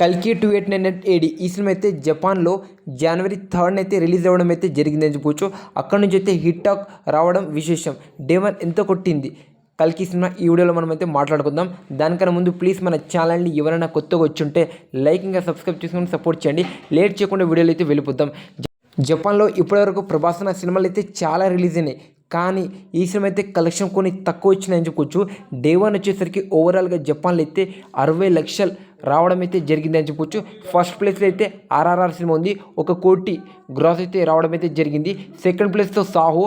కల్కి two eight nine eight AD ఈ సినిమా అయితే జపాన్లో జనవరి థర్డ్ అయితే రిలీజ్ అవ్వడం అయితే జరిగిందని చెప్పొచ్చు. అక్కడ నుంచి అయితే హిట్ టాక్ రావడం విశేషం. డే వన్ ఎంతో కొట్టింది? కల్కి సినిమా ఈ వీడియోలో మనం అయితే మాట్లాడుకుందాం. దానికన్నా ముందు ప్లీజ్ మన ఛానల్ని ఎవరైనా కొత్తగా వచ్చి ఉంటే లైక్ ఇంకా సబ్స్క్రైబ్ చేసుకొని సపోర్ట్ చేయండి. లేట్ చేయకుండా వీడియోలు అయితే వెళ్ళిపోతాం జపాన్లో ఇప్పటివరకు ప్రభాస్ సినిమాలు అయితే చాలా రిలీజ్ అయినాయి. కానీ ఈ సినిమా అయితే కలెక్షన్ కొన్ని తక్కువ వచ్చినాయని చెప్పుకోవచ్చు డే వన్ వచ్చేసరికి ఓవరాల్గా జపాన్లో అయితే అరవై లక్షలు రావడం అయితే జరిగింది అని చెప్పొచ్చు ఫస్ట్ ప్లేస్లో అయితే ఆర్ఆర్ఆర్ సినిమా ఉంది. ఒక కోటి గ్రాస్ అయితే రావడం అయితే జరిగింది. సెకండ్ ప్లేస్తో సాహో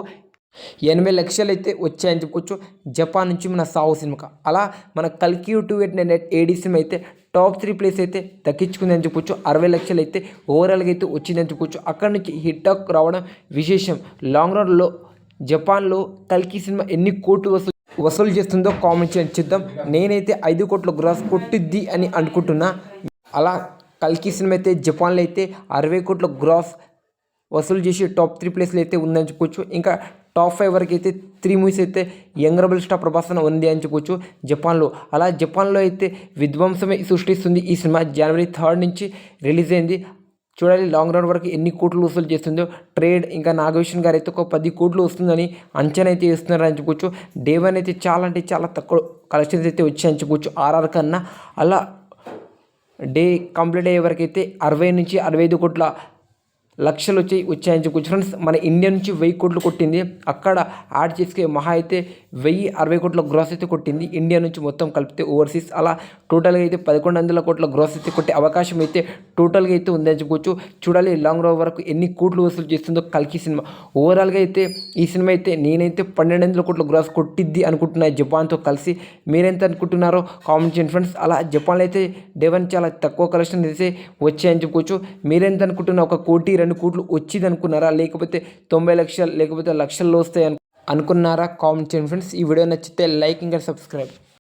ఎనభై లక్షలు అయితే వచ్చాయని చెప్పుకోవచ్చు జపాన్ నుంచి మన సాహో సినిమాకి. అలా మన కల్కి two eight nine eight AD cinema అయితే టాప్ త్రీ ప్లేస్ అయితే దక్కించుకుంది అని చెప్పొచ్చు. అరవై లక్షలు అయితే ఓవరాల్గా అయితే వచ్చిందని చెప్పొచ్చు. అక్కడ నుంచి హిట్ టాక్ రావడం విశేషం. లాంగ్ రన్లో జపాన్లో కల్కి సినిమా ఎన్ని కోట్లు వసూలు వసూలు చేస్తుందో కామెంట్ చేయండి. చూద్దాం. నేనైతే ఐదు కోట్ల గ్రాస్ కొట్టిద్ది అని అనుకుంటున్నా. అలా కల్కి సినిమా అయితే జపాన్లో అయితే అరవై కోట్ల గ్రాస్ వసూలు చేసి టాప్ త్రీ ప్లేస్లో అయితే ఉందని చెప్పుకోవచ్చు ఇంకా టాప్ ఫైవ్ వరకు అయితే త్రీ మూవీస్ అయితే యంగ్ రబుల్ స్టార్ ప్రభాసన ఉంది అని చెప్పొచ్చు జపాన్లో. అలా జపాన్లో అయితే విధ్వంసమే సృష్టిస్తుంది ఈ సినిమా. జనవరి థర్డ్ నుంచి రిలీజ్ అయింది. చూడాలి లాంగ్ రన్ వరకు ఎన్ని కోట్లు వసూలు చేస్తుందో. ట్రేడ్ ఇంకా నాగభూషణ్ గారు అయితే ఒక పది కోట్లు వస్తుందని అంచనా అయితే వేస్తున్నారు అని చెప్పొచ్చు డే వన్ అయితే చాలా అంటే చాలా తక్కువ కలెక్షన్స్ అయితే వచ్చాయని చెప్పొచ్చు ఆర్ఆర్ కన్నా. అలా డే కంప్లీట్ అయ్యే వరకు అయితే అరవై నుంచి అరవై ఐదు కోట్ల లక్షలు వచ్చి వచ్చాయని చెప్పుకోవచ్చు ఫ్రెండ్స్ మన ఇండియా నుంచి వెయ్యి కోట్లు కొట్టింది. అక్కడ యాడ్ చేసుకే మహా అయితే వెయ్యి అరవై కోట్ల గ్రాస్ అయితే కొట్టింది. ఇండియా నుంచి మొత్తం కలిపితే ఓవర్సీస్ అలా టోటల్గా అయితే పదకొండు వందల కోట్ల గ్రాస్ అయితే కొట్టే అవకాశం అయితే టోటల్గా అయితే ఉందని చెప్పుకోవచ్చు. చూడాలి లాంగ్ రోవ్ వరకు ఎన్ని కోట్లు వసూలు చేస్తుందో కల్కి సినిమా. ఓవరాల్గా అయితే ఈ సినిమా అయితే నేనైతే పన్నెండు వందల కోట్ల గ్రాస్ కొట్టిద్ది అనుకుంటున్నా జపాన్తో కలిసి. మీరెంత అనుకుంటున్నారో కామెంట్ చేయండి ఫ్రెండ్స్ అలా జపాన్లో అయితే డెవన్ చాలా తక్కువ కలెక్షన్ అయితే వచ్చాయని చెప్పుకోవచ్చు. మీరెంత అనుకుంటున్న ఒక కోటి రెండు కోట్లు వచ్చింది అనుకున్నారా లేకపోతే తొంభై లక్షలు లేకపోతే లక్షల్లో వస్తాయి అనుకున్నారా? కామెంట్ చేయండి ఫ్రెండ్స్. ఈ వీడియో నచ్చితే లైక్ ఇంకా సబ్స్క్రైబ్.